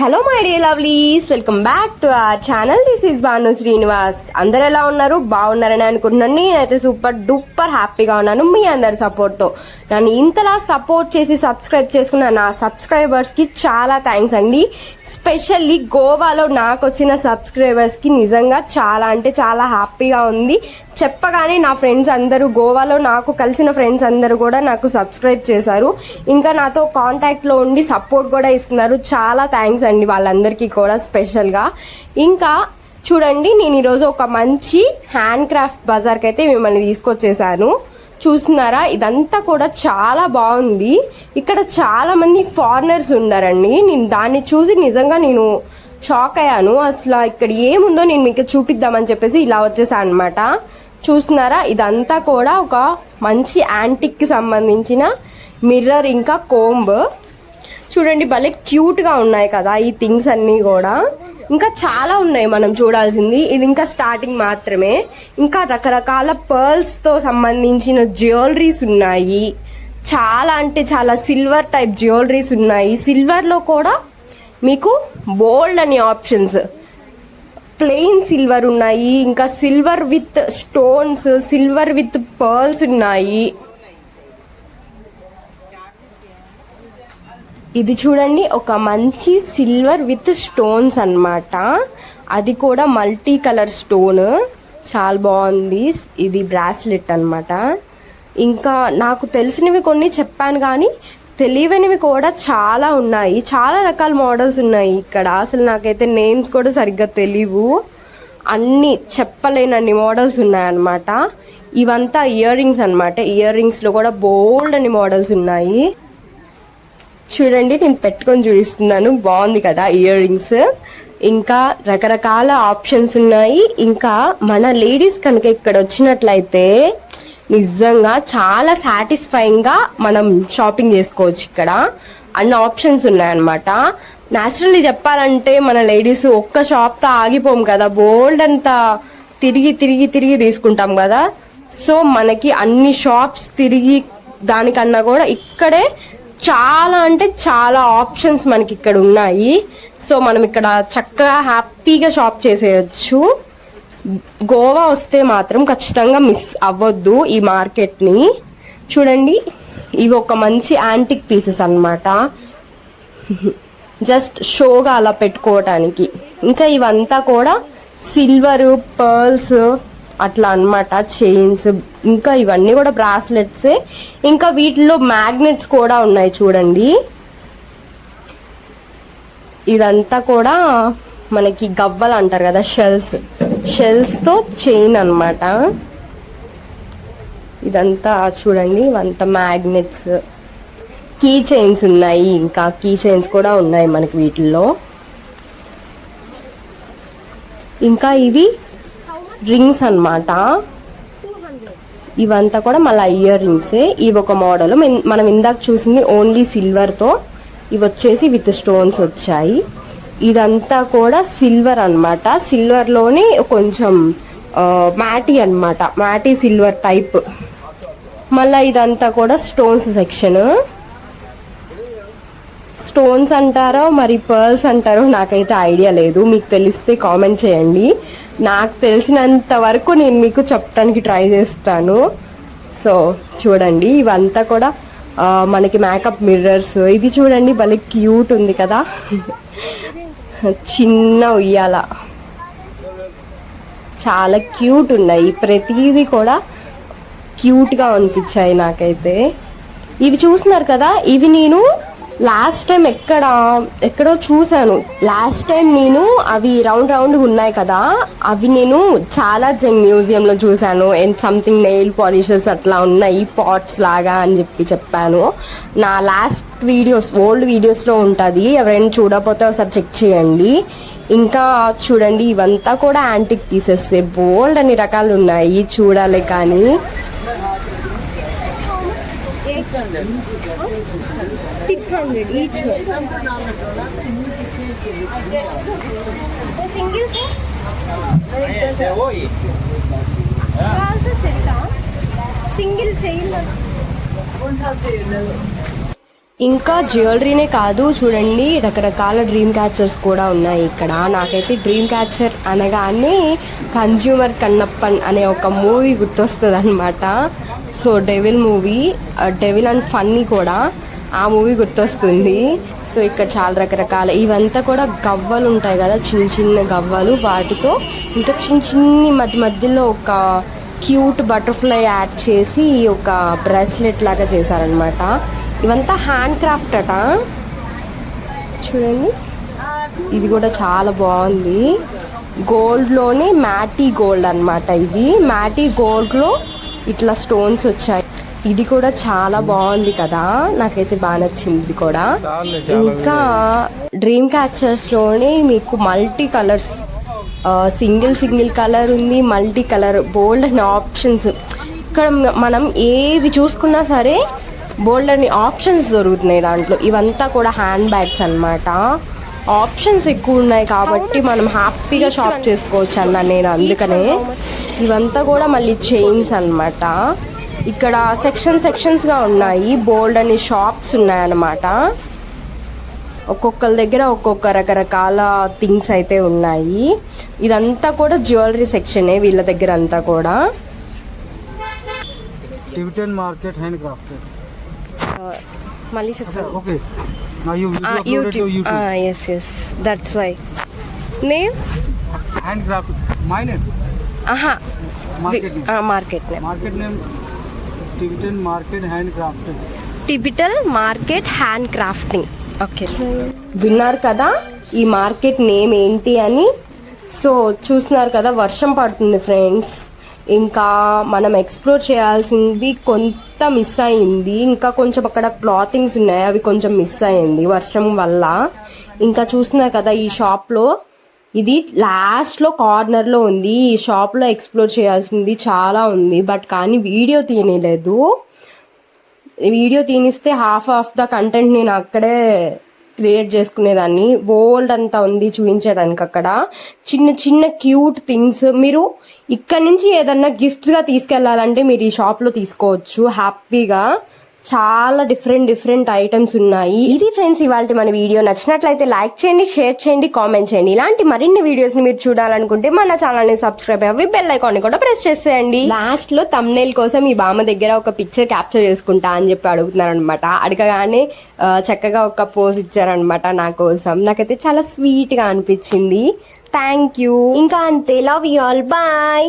Hello my dear lovelies welcome back to our channel this is Bhanu Srinivas అందరు ఎలా ఉన్నారు? బాగున్నారని అనుకుంటున్నాను. నేనైతే సూపర్ డూపర్ హ్యాపీగా ఉన్నాను. మీ అందరి సపోర్ట్తో నన్ను ఇంతలా సపోర్ట్ చేసి సబ్స్క్రైబ్ చేసుకున్న నా సబ్స్క్రైబర్స్కి చాలా థ్యాంక్స్ అండి. స్పెషల్లీ గోవాలో నాకు వచ్చిన సబ్స్క్రైబర్స్కి నిజంగా చాలా అంటే చాలా హ్యాపీగా ఉంది. చెప్పగానే నా ఫ్రెండ్స్ అందరూ గోవాలో నాకు కలిసిన ఫ్రెండ్స్ అందరూ కూడా నాకు సబ్స్క్రైబ్ చేశారు. ఇంకా నాతో కాంటాక్ట్లో ఉండి సపోర్ట్ కూడా ఇస్తున్నారు. చాలా థ్యాంక్స్ అండి వాళ్ళందరికీ కూడా స్పెషల్గా. ఇంకా చూడండి నేను ఈరోజు ఒక మంచి హ్యాండ్ క్రాఫ్ట్ బజార్కి అయితే మిమ్మల్ని తీసుకొచ్చేసాను. చూస్తున్నారా? ఇదంతా కూడా చాలా బాగుంది. ఇక్కడ చాలా మంది ఫారినర్స్ ఉన్నారండి. నేను దాన్ని చూసి నిజంగా నేను షాక్ అయ్యాను. అసలు ఇక్కడ ఏముందో నేను మీకు చూపిద్దామని చెప్పేసి ఇలా వచ్చేసాను అనమాట చూస్తున్నారా? ఇదంతా కూడా ఒక మంచి యాంటిక్కి సంబంధించిన మిర్రర్ ఇంకా కోంబ్. చూడండి భలే క్యూట్గా ఉన్నాయి కదా ఈ థింగ్స్ అన్నీ కూడా. ఇంకా చాలా ఉన్నాయి మనం చూడాల్సింది. ఇది ఇంకా స్టార్టింగ్ మాత్రమే. ఇంకా రకరకాల పర్ల్స్తో సంబంధించిన జ్యువెలరీస్ ఉన్నాయి. చాలా అంటే చాలా సిల్వర్ టైప్ జ్యువెలరీస్ ఉన్నాయి. సిల్వర్లో కూడా మీకు బోల్డ్ అని ఆప్షన్స్ ప్లెయిన్ సిల్వర్ ఉన్నాయి. ఇంకా silver with stones silver with pearls ఉన్నాయి. ఇది చూడండి ఒక మంచి సిల్వర్ విత్ స్టోన్స్ అన్నమాట. అది కూడా మల్టీ కలర్ స్టోన్. చాలా బాగుంది. ఇది బ్రాస్లెట్ అన్నమాట. ఇంకా నాకు తెలిసినవి కొన్ని చెప్పాను కానీ తెలియనివి కూడా చాలా ఉన్నాయి. చాలా రకాల మోడల్స్ ఉన్నాయి ఇక్కడ. అసలు నాకైతే నేమ్స్ కూడా సరిగ్గా తెలియవు అన్ని చెప్పలేనన్ని మోడల్స్ ఉన్నాయన్నమాట. ఇవంతా ఇయర్ రింగ్స్ అనమాట ఇయర్ రింగ్స్లో కూడా బోల్డ్ అని మోడల్స్ ఉన్నాయి. చూడండి నేను పెట్టుకొని చూపిస్తున్నాను. బాగుంది కదా ఇయర్ రింగ్స్ ఇంకా రకరకాల ఆప్షన్స్ ఉన్నాయి. ఇంకా మన లేడీస్ కనుక ఇక్కడ వచ్చినట్లయితే నిజంగా చాలా సాటిస్ఫైయింగ్గా మనం షాపింగ్ చేసుకోవచ్చు ఇక్కడ. అన్ని ఆప్షన్స్ ఉన్నాయన్నమాట. న్యాచురల్లీ చెప్పాలంటే మన లేడీస్ ఒక్క షాప్తో ఆగిపోం కదా. బోల్డ్ అంతా తిరిగి తిరిగి తిరిగి తీసుకుంటాం కదా. సో మనకి అన్ని షాప్స్ తిరిగి దానికన్నా కూడా ఇక్కడే చాలా అంటే చాలా ఆప్షన్స్ మనకి ఇక్కడ ఉన్నాయి. సో మనం ఇక్కడ చక్కగా హ్యాపీగా షాప్ చేసేయచ్చు. గోవా వస్తే మాత్రం ఖచ్చితంగా మిస్ అవ్వద్దు ఈ మార్కెట్ని. చూడండి ఇవి ఒక మంచి యాంటిక్ పీసెస్ అన్నమాట. జస్ట్ షోగా అలా పెట్టుకోవటానికి. ఇంకా ఇవంతా కూడా సిల్వర్ పర్ల్స్ అట్లా అన్నమాట చైన్స్ ఇంకా ఇవన్నీ కూడా బ్రాస్లెట్స్ ఇంకా వీటిలో మ్యాగ్నెట్స్ కూడా ఉన్నాయి చూడండి. ఇదంతా కూడా మనకి గవ్వలు అంటారు కదా షెల్స్ షెల్స్తో చైన్ అన్నమాట. ఇదంతా చూడండి ఇవంతా మ్యాగ్నెట్స్ కీ చైన్స్ ఉన్నాయి ఇంకా కీ చైన్స్ కూడా ఉన్నాయి మనకి వీటిల్లో. ఇంకా ఇవి రింగ్స్ అన్నమాట. ఇవంతా కూడా మళ్ళీ ఇయర్ రింగ్సే ఇవి ఒక మోడల్ మనం ఇందాక చూసింది ఓన్లీ సిల్వర్తో ఇవి వచ్చేసి విత్ స్టోన్స్ వచ్చాయి. ఇదంతా కూడా సిల్వర్ అన్నమాట. సిల్వర్లోనే కొంచెం మ్యాటీ అన్నమాట. మ్యాటీ సిల్వర్ టైప్ మళ్ళీ ఇదంతా కూడా స్టోన్స్ సెక్షన్ స్టోన్స్ అంటారో మరి పర్ల్స్ అంటారో నాకైతే ఐడియా లేదు. మీకు తెలిస్తే కామెంట్ చేయండి. నాకు తెలిసినంత వరకు నేను మీకు చెప్పడానికి ట్రై చేస్తాను. సో చూడండి ఇవంతా కూడా మనకి మేకప్ మిర్రర్స్ ఇది చూడండి భలే క్యూట్ ఉంది కదా. చిన్న ఉయ్యాల. చాలా క్యూట్ ఉన్నాయి. ప్రతిదీ కూడా క్యూట్గా అనిపించాయి నాకైతే. ఇవి చూస్తున్నారు కదా ఇవి నేను లాస్ట్ టైం ఎక్కడ ఎక్కడో చూశాను. లాస్ట్ టైం నేను అవి రౌండ్ రౌండ్గా ఉన్నాయి కదా అవి నేను చాలా జంగ్ మ్యూజియంలో చూశాను. అండ్ సంథింగ్ నెయిల్ పాలిషెస్ అట్లా ఉన్నాయి పాట్స్ లాగా అని చెప్పి చెప్పాను. నా లాస్ట్ వీడియోస్ ఓల్డ్ వీడియోస్లో ఉంటుంది. ఎవరైనా చూడకపోతే ఒకసారి చెక్ చేయండి. ఇంకా చూడండి ఇవంతా కూడా యాంటిక్ పీసెస్ బోల్డ్ అన్ని రకాలు ఉన్నాయి చూడాలి కానీ. Six hundred each single single chain ఇంకా జ్యువెలరీనే కాదు చూడండి రకరకాల డ్రీమ్ క్యాచర్స్ కూడా ఉన్నాయి ఇక్కడ. నాకైతే డ్రీమ్ క్యాచర్ అనగానే కన్జ్యూమర్ కన్నప్పన్ అనే ఒక మూవీ గుర్తొస్తుంది అనమాట so devil movie devil and funny కూడా. ఆ మూవీ గుర్తొస్తుంది. సో ఇక్కడ చాలా రకరకాల ఇవంతా కూడా గవ్వలు ఉంటాయి కదా చిన్న చిన్న గవ్వలు. వాటితో ఇంకా చిన్న చిన్ని మధ్య మధ్యలో ఒక క్యూట్ బటర్ఫ్లై యాడ్ చేసి ఒక బ్రాస్లెట్ లాగా చేశారనమాట ఇవంతా హ్యాండ్ క్రాఫ్ట్ అట. చూడండి. ఇది కూడా చాలా బాగుంది. గోల్డ్లోనే మ్యాటీ గోల్డ్ అన్నమాట ఇది. మ్యాటీ గోల్డ్లో ఇట్లా స్టోన్స్ వచ్చాయి. ఇది కూడా చాలా బాగుంది కదా. నాకైతే బాగా నచ్చింది ఇది కూడా. ఇంకా డ్రీమ్ క్యాచర్స్లోనే మీకు multi colours single single colour ఉంది మల్టీ కలర్ బోల్డ్ అని ఆప్షన్స్ ఇక్కడ మనం ఏది చూసుకున్నా సరే బోల్డ్ అని ఆప్షన్స్ దొరుకుతున్నాయి దాంట్లో. ఇవంతా కూడా హ్యాండ్ బ్యాగ్స్ అన్నమాట. ఆప్షన్స్ ఎక్కువ ఉన్నాయి కాబట్టి మనం హ్యాపీగా షాప్ చేసుకోవచ్చు అన్న నేను అందుకనే. ఇవంతా కూడా మళ్ళీ చైన్స్ అన్నమాట. ఇక్కడ సెక్షన్ సెక్షన్స్గా ఉన్నాయి. బోల్డ్ అని షాప్స్ ఉన్నాయన్నమాట. ఒక్కొక్కరి దగ్గర ఒక్కొక్క రకరకాల థింగ్స్ అయితే ఉన్నాయి. ఇదంతా కూడా జ్యువెలరీ సెక్షనే వీళ్ళ దగ్గర అంతా కూడా. Market handcrafted. మళ్ళీ. S S that's why name. ఆహా name. Market name Market name. Tibetan market handcrafted. Tibetan market hand crafting okay విన్నారు కదా ఈ మార్కెట్ నేమ్ ఏంటి అని? సో చూస్తున్నారు కదా వర్షం పడుతుంది ఫ్రెండ్స్. ఇంకా మనం ఎక్స్ప్లోర్ చేయాల్సింది కొంత మిస్ అయింది. ఇంకా కొంచెం అక్కడ క్లాతింగ్స్ ఉన్నాయి అవి కొంచెం మిస్ అయింది వర్షం వల్ల. ఇంకా చూస్తున్నారు కదా ఈ షాప్లో ఇది లాస్ట్లో కార్నర్లో ఉంది. ఈ షాప్లో ఎక్స్ప్లోర్ చేయాల్సింది చాలా ఉంది. బట్ కానీ వీడియో తీయలేదు వీడియో తీనిస్తే హాఫ్ ఆఫ్ ద కంటెంట్ నేను అక్కడే క్రియేట్ చేసుకునేదాన్ని. బోల్డ్ అంతా ఉంది చూపించడానికి అక్కడ. చిన్న చిన్న క్యూట్ థింగ్స్ మీరు ఇక్కడ నుంచి ఏదన్నా గిఫ్ట్స్గా తీసుకెళ్ళాలంటే మీరు ఈ షాప్లో తీసుకోవచ్చు. హ్యాపీగా చాలా డిఫరెంట్ డిఫరెంట్ ఐటమ్స్ ఉన్నాయి. ఇది ఫ్రెండ్స్ ఇవాళ మన వీడియో నచ్చినట్లయితే లైక్ చేయండి షేర్ చేయండి కామెంట్ చేయండి. ఇలాంటి మరిన్ని వీడియోస్ని మీరు చూడాలనుకుంటే మన ఛానల్ని సబ్స్క్రైబ్ అవ్వి బెల్ ఐకాన్ని కూడా ప్రెస్ చేసేయండి. లాస్ట్లో తమ్నేల్ కోసం ఈ బామ్మ దగ్గర ఒక పిక్చర్ క్యాప్చర్ చేసుకుంటా అని చెప్పి అడుగుతున్నారు అనమాట అడగగానే చక్కగా ఒక పోజ్ ఇచ్చారనమాట నా కోసం. నాకైతే చాలా స్వీట్గా అనిపించింది. థ్యాంక్ యూ ఇంకా అంతే. Love you all bye